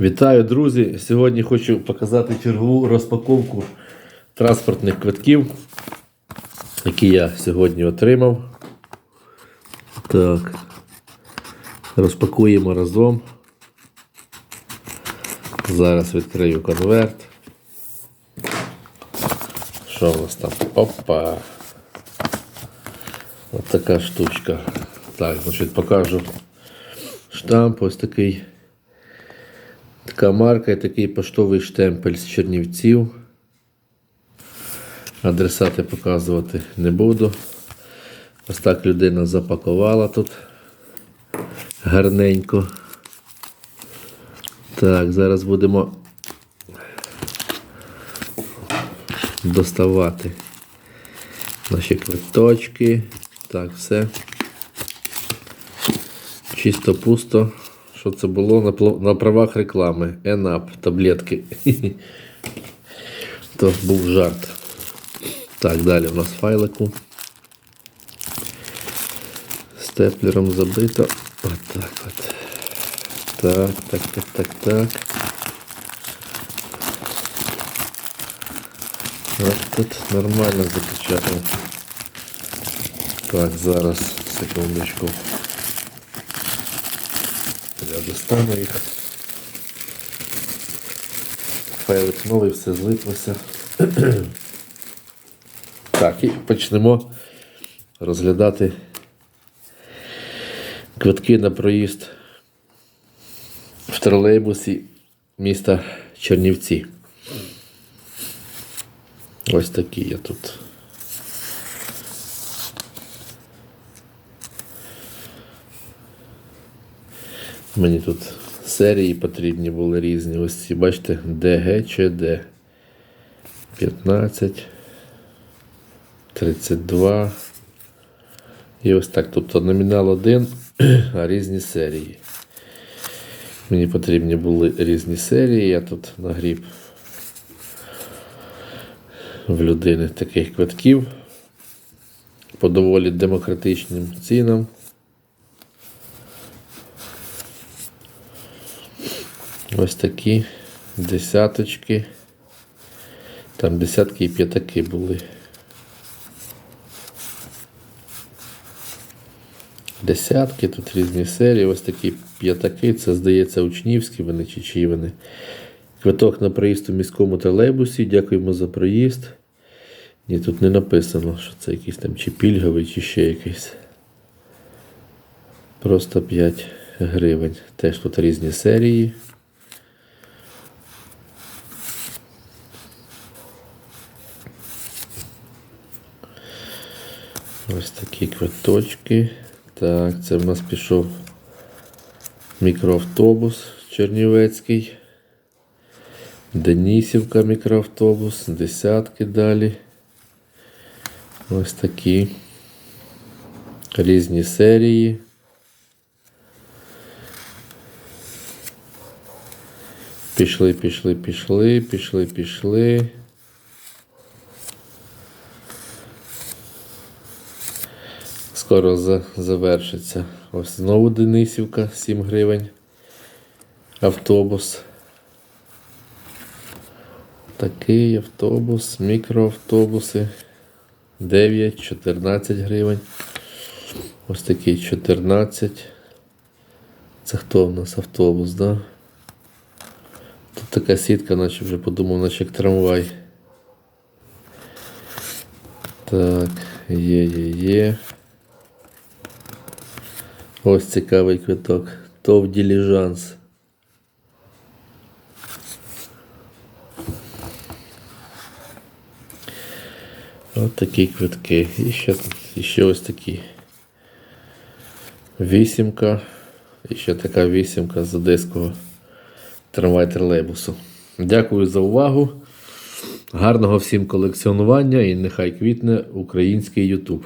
Вітаю, друзі! Сьогодні хочу показати чергову розпаковку транспортних квитків, які я сьогодні отримав. Так. Розпакуємо разом. Зараз відкрию конверт. Що у нас там? Опа! Ось така штучка. Так, значить, покажу штамп ось такий. Така марка і такий поштовий штемпель з Чернівців. Адресати показувати не буду. Ось так людина запакувала тут гарненько. Так, зараз будемо доставати наші квиточки. Так, все. Чисто пусто. Що це було на, на правах реклами? ЕНАП, таблетки. То був жарт. Так, далі у нас файлику. Степлером забито. Отак от. Так, так, так, так, так. От тут нормально запечатано. Так, зараз, секундочку. Я достану їх. Файлик новий, все злиплося. так, і почнемо розглядати квитки на проїзд в тролейбусі міста Чернівці. Ось такі я тут. Мені тут серії потрібні були різні. Ось ці, бачите, ДГ чи Д. 15, 32. І ось так. Тобто номінал один, а різні серії. Мені потрібні були різні серії. Я тут нагріб в людини таких квитків по доволі демократичним цінам. Ось такі десяточки. Там десятки і п'ятаки були. Десятки, тут різні серії. Ось такі п'ятаки. Це, здається, учнівські вони чи чиї вони. Квиток на проїзд у міському тролейбусі. Дякуємо за проїзд. Ні, тут не написано, що це якийсь там чи пільговий, чи ще якийсь. Просто 5 гривень. Теж тут різні серії. Ось такі квиточки. Так, це в нас пішов мікроавтобус Чернівецький. Денисівка мікроавтобус, десятки далі. Ось такі різні серії. Пішли, пішли, пішли, пішли, пішли. Скоро за, завершиться. Ось знову Денисівка, 7 гривень. Автобус. Такий автобус, мікроавтобуси. 9-14 гривень. Ось такий 14. Це хто в нас автобус, да? Тут така сітка, наче вже подумав, наче як трамвай. Так, є, є, є. Ось цікавий квиток. ТОВ Діліжанс. Ось такі квитки. І ще, і ще ось такі. Вісімка. І ще така вісімка з одеського трамвай тролейбусу. Дякую за увагу. Гарного всім колекціонування і нехай квітне український YouTube.